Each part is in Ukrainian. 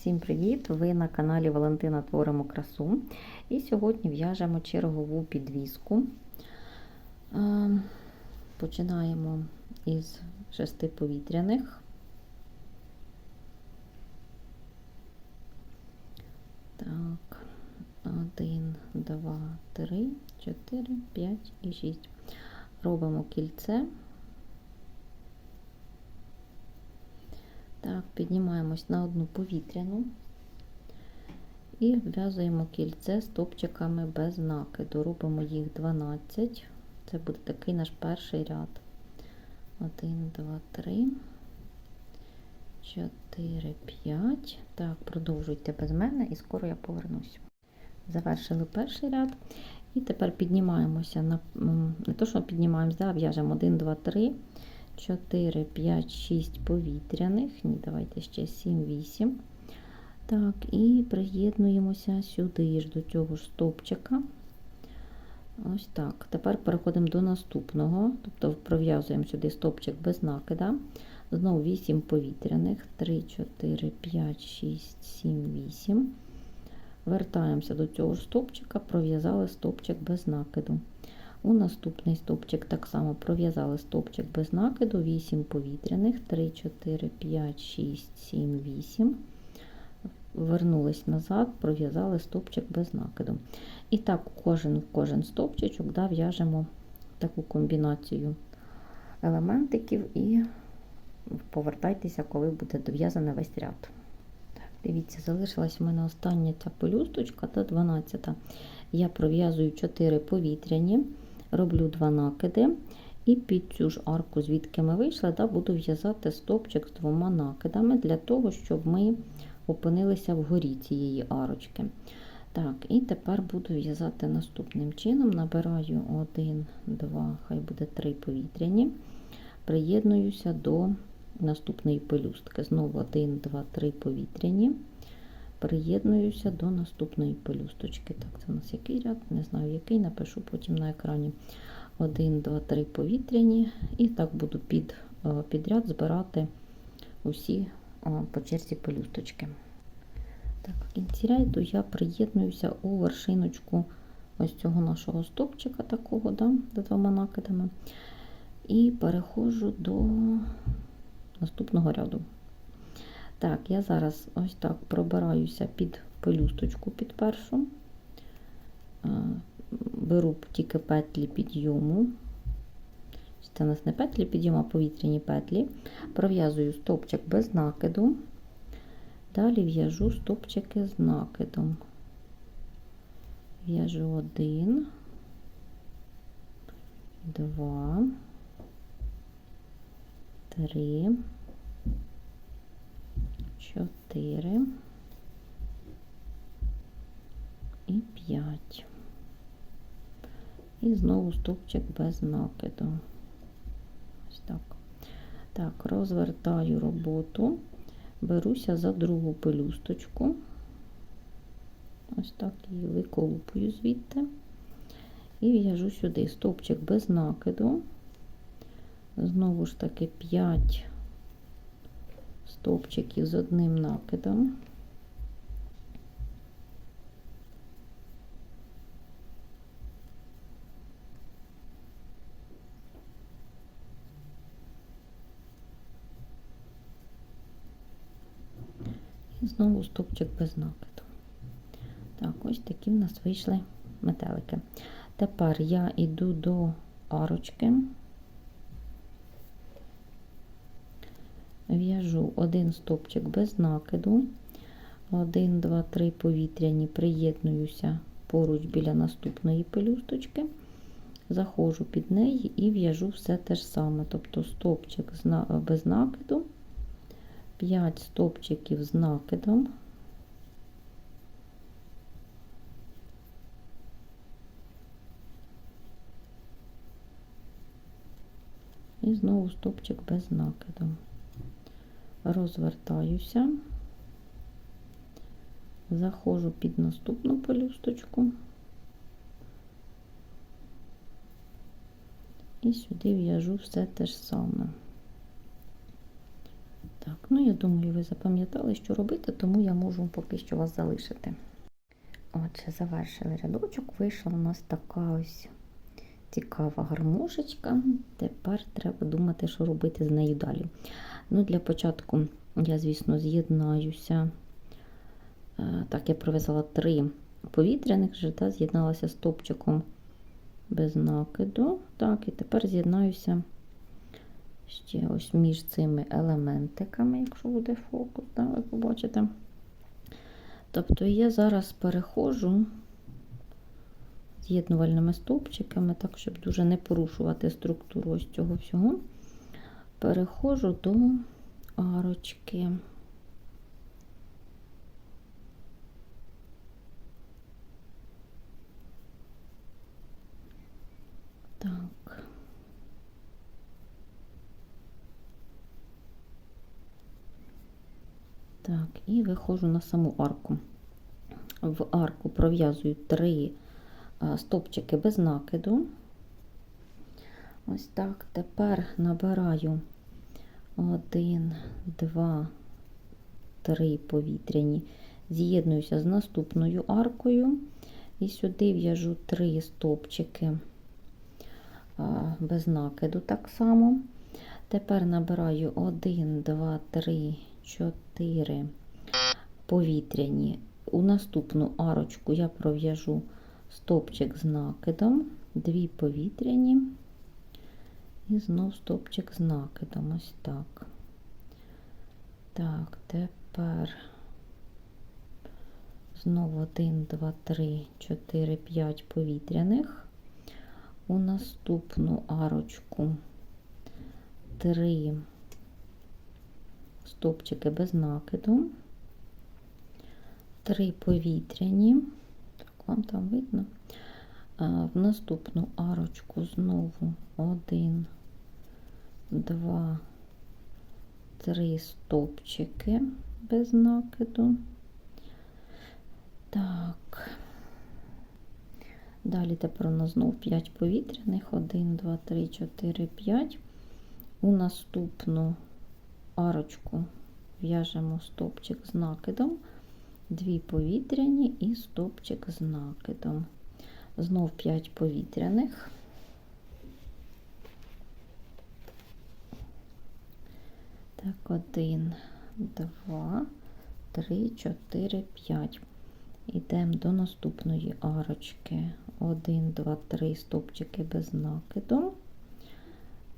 Всім привіт! Ви на каналі Валентина Творимо красу. І сьогодні в'яжемо чергову підвіску. Е, Починаємо із шести повітряних. Так, один, два, три, чотири, п'ять і шість. Робимо кільце. Так, піднімаємось на одну повітряну і вв'язуємо кільце стопчиками без накиду. Робимо їх 12. Це буде такий наш перший ряд. 1, 2, 3, 4, 5. Так, продовжуйте без мене і скоро я повернусь. Завершили перший ряд. І тепер піднімаємося на не то, що піднімаємося, да, в'яжемо 1, 2, 3. 4, 5, 6 повітряних. Ні, давайте ще 7, 8. Так, і приєднуємося сюди ж до цього ж стопчика. Ось так. Тепер переходимо до наступного, тобто пров'язуємо сюди стопчик без накида. Знову 8 повітряних. 3, 4, 5, 6, 7, 8. Вертаємося до цього ж стопчика, пров'язали стопчик без накиду. У наступний стовпчик так само пров'язали стовпчик без накиду, 8 повітряних, 3, 4, 5, 6, 7, 8. Вернулись назад, пров'язали стовпчик без накиду. І так, кожен кожен стовпчичок да, в'яжемо таку комбінацію елементиків і повертайтеся, коли буде дов'язаний весь ряд. Дивіться, залишилась у мене остання ця пелюсточка, та 12. Я пров'язую 4 повітряні роблю два накиди, і під цю ж арку, звідки ми вийшли, да, буду в'язати стопчик з двома накидами, для того, щоб ми опинилися вгорі цієї арочки. Так, І тепер буду в'язати наступним чином. Набираю 1, 2, хай буде 3 повітряні, приєднуюся до наступної пелюстки. Знову 1, 2, 3 повітряні. Приєднуюся до наступної пелюсточки. Так, це у нас який ряд? Не знаю, який, напишу потім на екрані. 1, 2, 3 повітряні. І так буду під, підряд збирати усі по черзі пелюсточки. Так, В кінці ряду я приєднуюся у вершиночку ось цього нашого стопчика, такого, да, з двома накидами. І переходжу до наступного ряду. Так, я зараз ось так пробираюся під пелюсточку під першу, беру тільки петлі підйому. Це у нас не петлі підйому, а повітряні петлі. Пров'язую стопчик без накиду. Далі в'яжу стопчики з накидом. В'яжу один, два, три. 4 і 5. І знову стовпчик без накиду. Ось так. Так, розвертаю роботу, беруся за другу пелюсточку. Ось так її виколупую звідти. І в'яжу сюди стовпчик без накиду. Знову ж таки 5 стовпчиків з одним накидом. І знову стовпчик без накиду. Так, ось такі в нас вийшли метелики. Тепер я йду до арочки. В'яжу один стопчик без накиду, 1, 2, 3 повітряні, приєднуюся поруч біля наступної пелюсточки, заходжу під неї і в'яжу все те ж саме, тобто стопчик без накиду, 5 стопчиків з накидом. І знову стопчик без накиду розвертаюся, заходжу під наступну пелюсточку і сюди в'яжу все те ж саме. Так, ну я думаю, ви запам'ятали, що робити, тому я можу поки що вас залишити. Отже, завершили рядочок, вийшла у нас така ось цікава гармошечка. Тепер треба думати, що робити з нею далі. Ну, Для початку я, звісно, з'єднаюся. Е, Так, я пров'язала три повітряних жита, з'єдналася з топчиком без накиду. Так, і тепер з'єднаюся ще ось між цими елементиками, якщо буде фокус, так, ви побачите. Тобто я зараз переходжу з'єднувальними стовпчиками, так, щоб дуже не порушувати структуру ось цього всього. Переходжу до арочки. Так. Так, і виходжу на саму арку. В арку пров'язую три стопчики без накиду. Ось так. Тепер набираю один, два, три повітряні, з'єднуюся з наступною аркою. І сюди в'яжу три стопчики без накиду так само. Тепер набираю 1, 2, 3, 4 повітряні. У наступну арочку я пров'яжу стопчик з накидом, дві повітряні і знов стопчик з накидом. Ось так. Так, тепер знову 1, 2, 3, 4, 5 повітряних. У наступну арочку 3 стопчики без накиду, 3 повітряні, вам там видно. В наступну арочку знову 1, 2, 3 стопчики без накиду. Так. Далі тепер у нас знову 5 повітряних. 1, 2, 3, 4, 5. У наступну арочку в'яжемо стопчик з накидом, дві повітряні і стопчик з накидом. Знов 5 повітряних. Так, 1, 2, 3, 4, 5. Йдемо до наступної арочки. 1, 2, 3 стопчики без накиду.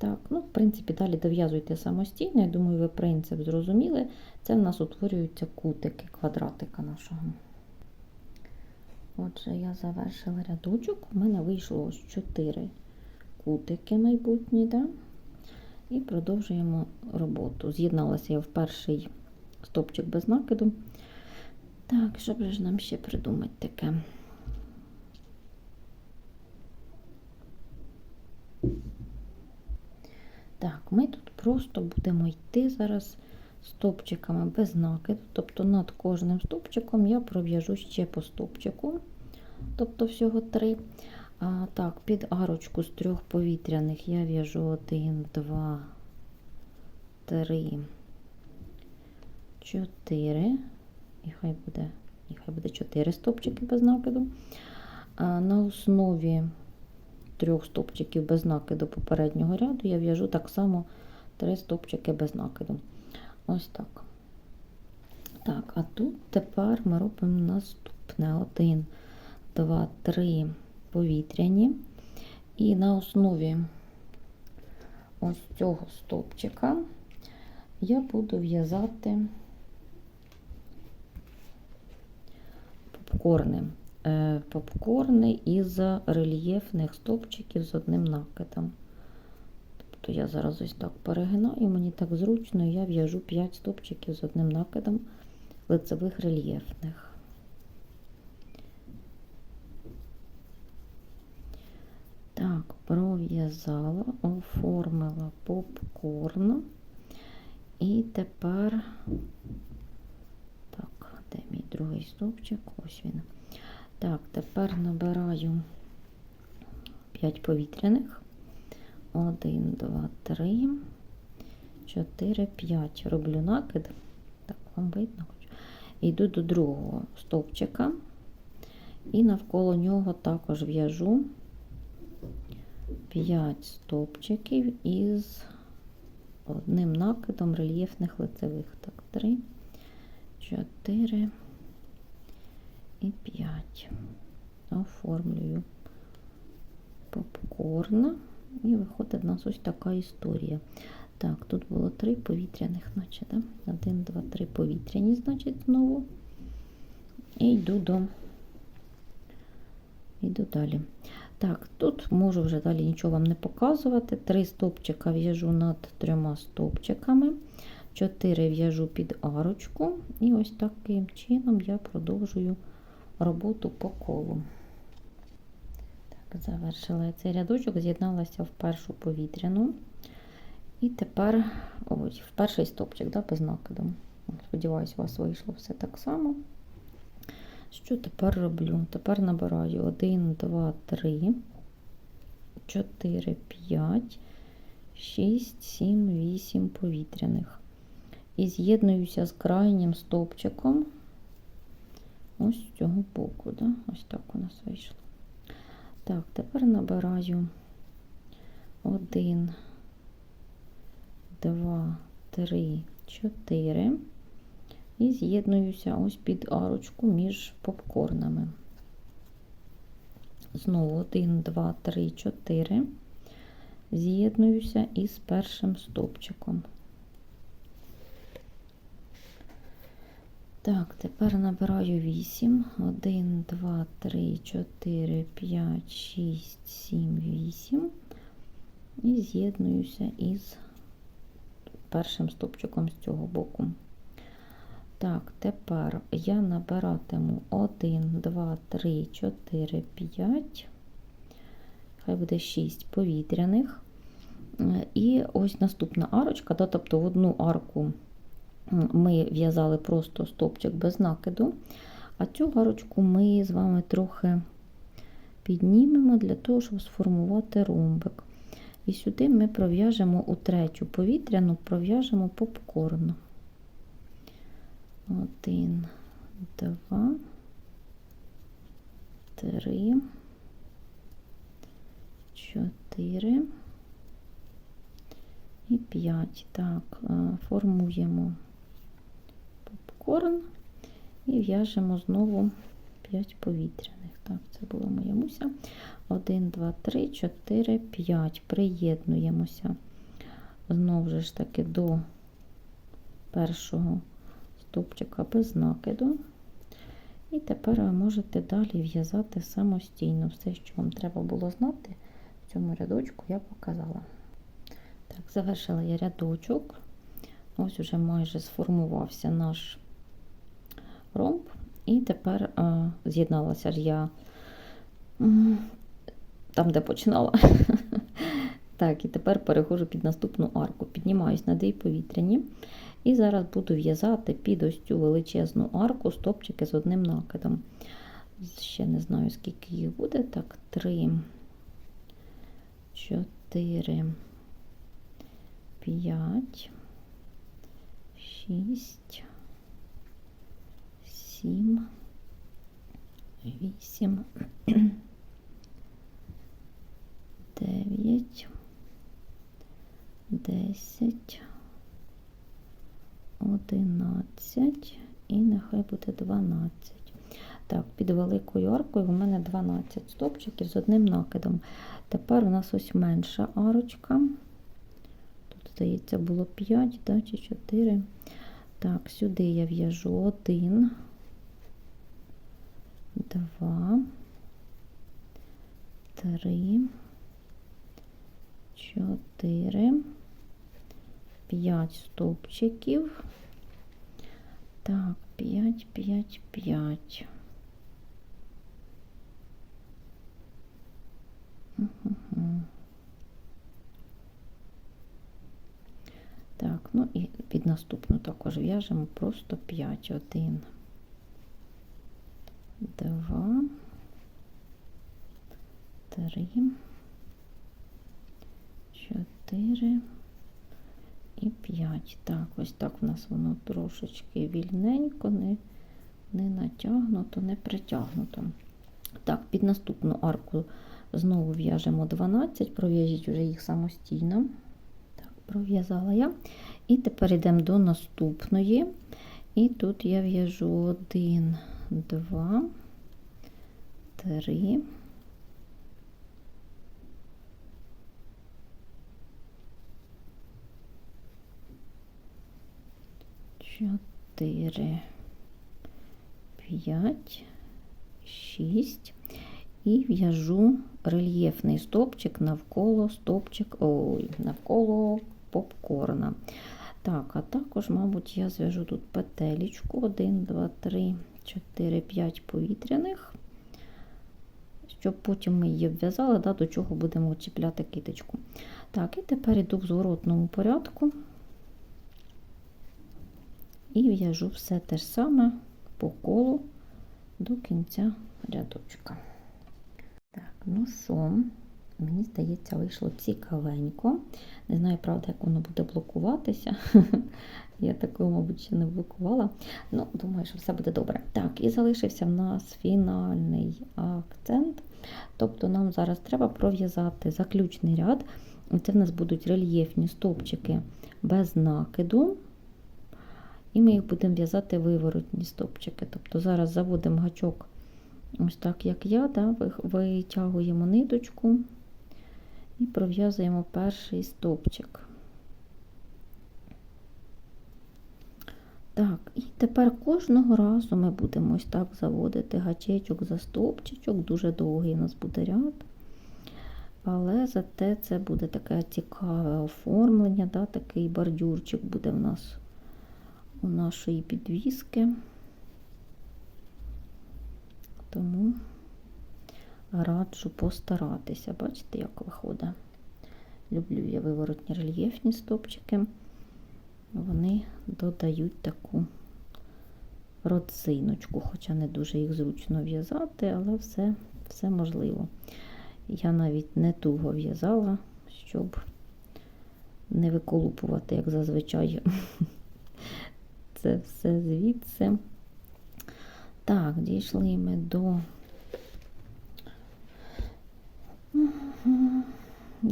Так, ну, в принципі, далі дов'язуйте самостійно. Я думаю, ви принцип зрозуміли. Це в нас утворюються кутики квадратика нашого. Отже, я завершила рядочок. У мене вийшло ось 4 кутики майбутні. Да? І продовжуємо роботу. З'єдналася я в перший стопчик без накиду. Так, що б ж нам ще придумати таке? Так, ми тут просто будемо йти зараз стопчиками без накиду. Тобто над кожним стопчиком я пров'яжу ще по стопчику, тобто всього три. А, Так, під арочку з трьох повітряних я в'яжу один, два, три, чотири. І хай буде, і хай буде 4 стопчики без накиду. А на основі трьох стопчиків без накиду попереднього ряду я в'яжу так само 3 стопчики без накиду. Ось так. Так, а тут тепер ми робимо наступне: 1, 2, 3 повітряні. І на основі ось цього стопчика я буду в'язати попкорни. Е, попкорни із рельєфних стовпчиків з одним накидом. Тобто я зараз ось так перегинаю, мені так зручно, я в'яжу 5 стовпчиків з одним накидом лицевих рельєфних. Так, пров'язала, оформила попкорн. І тепер, так, де мій другий стовпчик? Ось він. Так, тепер набираю 5 повітряних. 1, 2, 3, 4, 5. Роблю накид. Так, вам видно. Йду до другого стовпчика. І навколо нього також в'яжу 5 стовпчиків із одним накидом рельєфних лицевих. Так, 3, 4 і 5. Оформлюю попкорн. І виходить в нас ось така історія. Так, тут було три повітряних, наче, да? Один, два, три повітряні, значить, знову. І йду до. Йду далі. Так, тут можу вже далі нічого вам не показувати. Три стовпчика в'яжу над трьома стовпчиками, чотири в'яжу під арочку, і ось таким чином я продовжую роботу по колу. Так, завершила я цей рядочок, з'єдналася в першу повітряну. І тепер ось, в перший стовпчик, да, без накиду. Сподіваюсь, у вас вийшло все так само. Що тепер роблю? Тепер набираю 1, 2, 3, 4, 5, 6, 7, 8 повітряних. І з'єднуюся з крайнім стовпчиком. Ось з цього боку. Да? Ось так у нас вийшло. Так, тепер набираю 1, 2, 3, 4 і з'єднуюся ось під арочку між попкорнами. Знову 1, 2, 3, 4. З'єднуюся із першим стовпчиком. Так, тепер набираю 8. 1, 2, 3, 4, 5, 6, 7, 8. І з'єднуюся із першим стовпчиком з цього боку. Так, тепер я набиратиму 1, 2, 3, 4, 5, хай буде 6 повітряних. І ось наступна арочка, да, тобто в одну арку ми в'язали просто стопчик без накиду, а цю арочку ми з вами трохи піднімемо для того, щоб сформувати ромбик. І сюди ми пров'яжемо у третю повітряну, пров'яжемо попкорн. Один, два, три, чотири і п'ять. Так, формуємо попкорн і в'яжемо знову 5 повітряних. Так, це була моя муся. 1, 2, 3, 4, 5. Приєднуємося знову ж таки до першого стовпчика без накиду. І тепер ви можете далі в'язати самостійно. Все, що вам треба було знати, в цьому рядочку я показала. Так, завершила я рядочок. Ось уже майже сформувався наш ромб. І тепер а, з'єдналася ж я там, де починала. Так, і тепер переходжу під наступну арку. Піднімаюсь на дві повітряні. І зараз буду в'язати під ось цю величезну арку стопчики з одним накидом. Ще не знаю, скільки їх буде. Так, 3, 4, 5, 6, 7, 8, 9, 10, 11 і нехай буде 12. Так, під великою аркою у мене 12 стопчиків з одним накидом. Тепер у нас ось менша арочка. Тут, здається, було 5 да, чи 4. Так, сюди я в'яжу 1, 2, 3, 4, 5 стовпчиків. Так, 5, 5, 5. Угу. Так, ну і під наступну також в'яжемо просто 5, 1, 2, 3, 4 і 5. Так, ось так в нас воно трошечки вільненько, не, не натягнуто, не притягнуто. Так, під наступну арку знову в'яжемо 12, пров'яжіть вже їх самостійно. Так, пров'язала я. І тепер йдемо до наступної. І тут я в'яжу 1, 2, 3. Чотири, п'ять, шість. І в'яжу рельєфний стопчик навколо стопчик, ой, навколо попкорна. Так, а також, мабуть, я зв'яжу тут петелечку. 1, 2, 3, 4, 5 повітряних. Щоб потім ми її обв'язали, да, до чого будемо чіпляти киточку. Так, і тепер йду в зворотному порядку. І в'яжу все те ж саме по колу до кінця рядочка. Так, ну що, мені здається, вийшло цікавенько. Не знаю, правда, як воно буде блокуватися. Я такого, мабуть, ще не блокувала. Ну, думаю, що все буде добре. Так, і залишився в нас фінальний акцент. Тобто нам зараз треба пров'язати заключний ряд. Це в нас будуть рельєфні стовпчики без накиду. І ми їх будемо в'язати виворотні стовпчики. Тобто зараз заводимо гачок, ось так, як я, да, витягуємо ниточку і пров'язуємо перший стовпчик. Так, і тепер кожного разу ми будемо ось так заводити гачечок за стовпчичок, дуже довгий у нас буде ряд. Але зате це буде таке цікаве оформлення, да, такий бордюрчик буде в нас у нашої підвіски. Тому раджу постаратися. Бачите, як виходить. Люблю я виворотні рельєфні стопчики. Вони додають таку родзиночку, хоча не дуже їх зручно в'язати, але все, все можливо. Я навіть не туго в'язала, щоб не виколупувати, як зазвичай, це все звідси. Так, дійшли ми до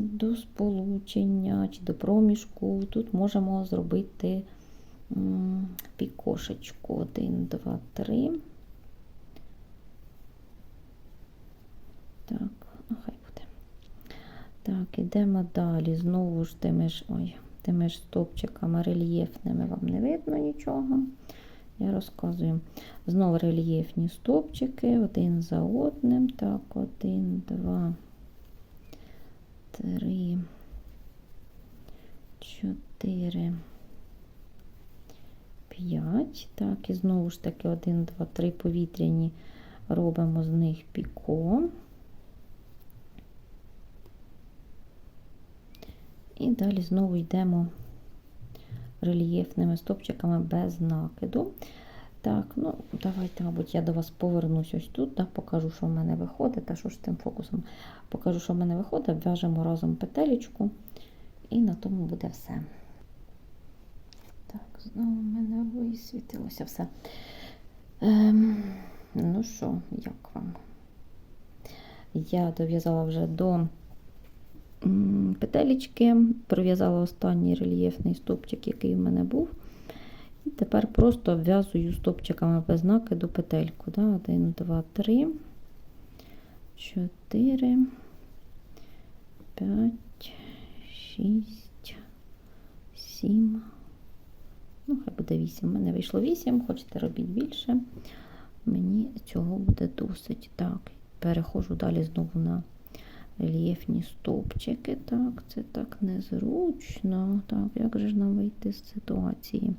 до сполучення чи до проміжку. Тут можемо зробити пікошечку. Один, два, три. Так, ну хай буде. Так, ідемо далі. Знову ж тими ж, ой, тими ж стопчиками рельєфними вам не видно нічого. Я розказую. Знову рельєфні стопчики, один за одним. Так, один, два, три, чотири, п'ять. Так, і знову ж таки один, два, три повітряні робимо з них піко. І далі знову йдемо рельєфними стопчиками без накиду. Так, ну давайте, мабуть, я до вас повернусь ось тут, да, покажу, що в мене виходить. Та що ж з тим фокусом? Покажу, що в мене виходить, в'яжемо разом петелечку, і на тому буде все. Так, знову в мене висвітилося все. Ем, ну що, як вам? Я дов'язала вже до петелечки, пров'язала останній рельєфний стопчик, який в мене був. І тепер просто обв'язую стопчиками без накиду петельку. Да? 1, 2, 3, 4, 5, 6, 7. Ну, хай буде 8. У мене вийшло 8, хочете робіть більше. Мені цього буде досить. Так, переходжу далі знову на рельєфні стовпчики. Так, це так незручно. Так, як же ж нам вийти з ситуації?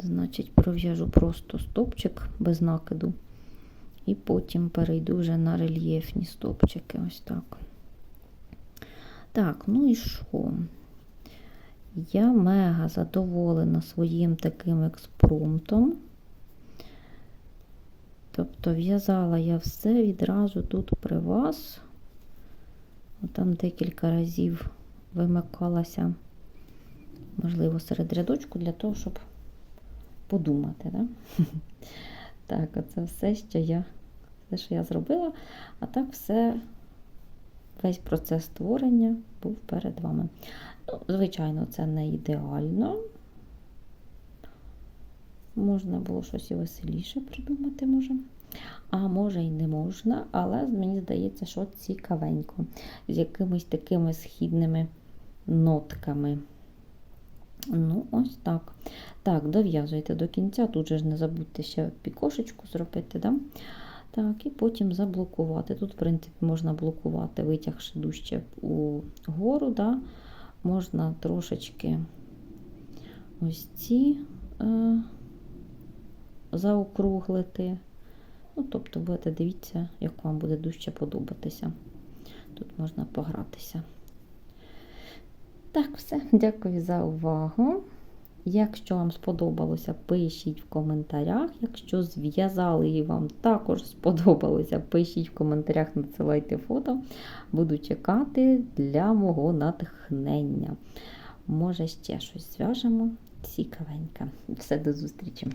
Значить, пров'яжу просто стовпчик без накиду. І потім перейду вже на рельєфні стовпчики. Ось так. Так, ну і що? Я мега задоволена своїм таким експромтом. Тобто в'язала я все відразу тут при вас. Там декілька разів вимикалася можливо, серед рядочку для того, щоб подумати. Да? Так, оце все, що я, все, що я зробила, а так все, весь процес створення був перед вами. Ну, звичайно, це не ідеально. Можна було щось і веселіше придумати, може. А може і не можна, але мені здається, що цікавенько. З якимись такими східними нотками. Ну, ось так. Так, дов'язуйте до кінця. Тут же ж не забудьте ще пікошечку зробити. Да? Так, і потім заблокувати. Тут, в принципі, можна блокувати, витягши дужче угору, да? можна трошечки ось ці е, заокруглити. Ну, тобто, будете дивіться, як вам буде дужче подобатися. Тут можна погратися. Так, все. Дякую за увагу. Якщо вам сподобалося, пишіть в коментарях. Якщо зв'язали і вам також сподобалося, пишіть в коментарях, надсилайте фото. Буду чекати для мого натхнення. Може, ще щось зв'яжемо. Цікавеньке. Все, до зустрічі!